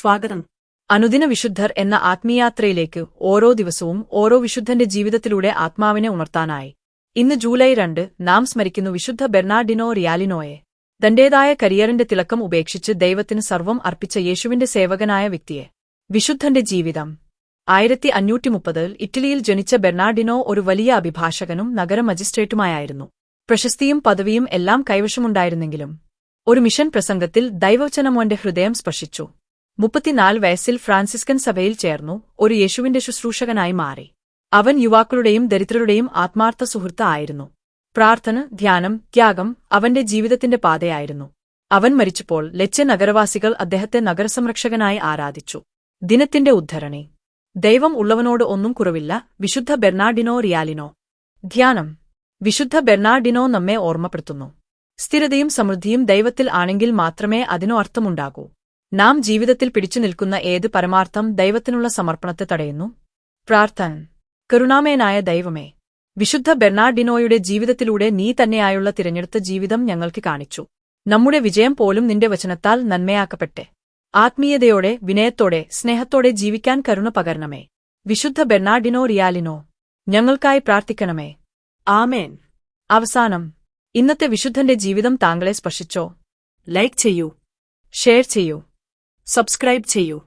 സ്വാഗതം. അനുദിന വിശുദ്ധർ എന്ന ആത്മീയാത്രയിലേക്ക് ഓരോ ദിവസവും ഓരോ വിശുദ്ധന്റെ ജീവിതത്തിലൂടെ ആത്മാവിനെ ഉണർത്താനായി. ഇന്ന് ജൂലൈ രണ്ട് നാം സ്മരിക്കുന്നു വിശുദ്ധ ബെർണാഡിനോ റിയാലിനോയെ. തന്റേതായ കരിയറിന്റെ തിളക്കം ഉപേക്ഷിച്ച് ദൈവത്തിന് സർവം അർപ്പിച്ച യേശുവിന്റെ സേവകനായ വ്യക്തിയെ. വിശുദ്ധന്റെ ജീവിതം. ആയിരത്തി അഞ്ഞൂറ്റി മുപ്പതിൽ ഇറ്റലിയിൽ ജനിച്ച ബെർണാഡിനോ ഒരു വലിയ അഭിഭാഷകനും നഗര മജിസ്ട്രേറ്റുമായായിരുന്നു. പ്രശസ്തിയും പദവിയും എല്ലാം കൈവശമുണ്ടായിരുന്നെങ്കിലും. ഒരു മിഷൻ പ്രസംഗത്തിൽ ദൈവവചനമോന്റെ ഹൃദയം സ്പർശിച്ചു. മുപ്പത്തിനാല് വയസ്സിൽ ഫ്രാൻസിസ്കൻ സഭയിൽ ചേർന്നു ഒരു യേശുവിന്റെ ശുശ്രൂഷകനായി മാറി. അവൻ യുവാക്കളുടെയും ദരിദ്രരുടെയും ആത്മാർത്ഥ സുഹൃത്ത് ആയിരുന്നു. പ്രാർത്ഥന ധ്യാനം ത്യാഗം അവന്റെ ജീവിതത്തിന്റെ പാതയായിരുന്നു. അവൻ മരിച്ചപ്പോൾ ലച്ച നഗരവാസികൾ അദ്ദേഹത്തെ നഗരസംരക്ഷകനായി ആരാധിച്ചു. ദിനത്തിന്റെ ഉദ്ധരണി. ദൈവം ഉള്ളവനോട് ഒന്നും കുറവില്ല വിശുദ്ധ ബെർണാഡിനോ റിയാലിനോ. ധ്യാനം. വിശുദ്ധ ബെർണാഡിനോ നമ്മെ ഓർമ്മപ്പെടുത്തുന്നു. സ്ഥിരതയും സമൃദ്ധിയും ദൈവത്തിൽ ആണെങ്കിൽ മാത്രമേ അതിനു അർത്ഥമുണ്ടാകൂ. നാം ജീവിതത്തിൽ പിടിച്ചു നിൽക്കുന്ന ഏത് പരമാർത്ഥം ദൈവത്തിനുള്ള സമർപ്പണത്തെ തടയുന്നു? പ്രാർത്ഥന. കരുണാമേനായ ദൈവമേ വിശുദ്ധ ബെർണാഡിനോയുടെ ജീവിതത്തിലൂടെ നീ തന്നെയായുള്ള തിരഞ്ഞെടുത്ത ജീവിതം ഞങ്ങൾക്ക് കാണിച്ചു. നമ്മുടെ വിജയം പോലും നിന്റെ വചനത്താൽ നന്മയാക്കപ്പെട്ടെ. ആത്മീയതയോടെ വിനയത്തോടെ സ്നേഹത്തോടെ ജീവിക്കാൻ കരുണ പകരണമേ. വിശുദ്ധ ബെർണാഡിനോ റിയാലിനോ ഞങ്ങൾക്കായി പ്രാർത്ഥിക്കണമേ. ആമേൻ. അവസാനം ഇന്നത്തെ വിശുദ്ധന്റെ ജീവിതം താങ്കളെ സ്പർശിച്ചോ? ലൈക്ക് ചെയ്യൂ. ഷെയർ ചെയ്യൂ. സബ്സ്ക്രൈബ് ചെയ്യൂ.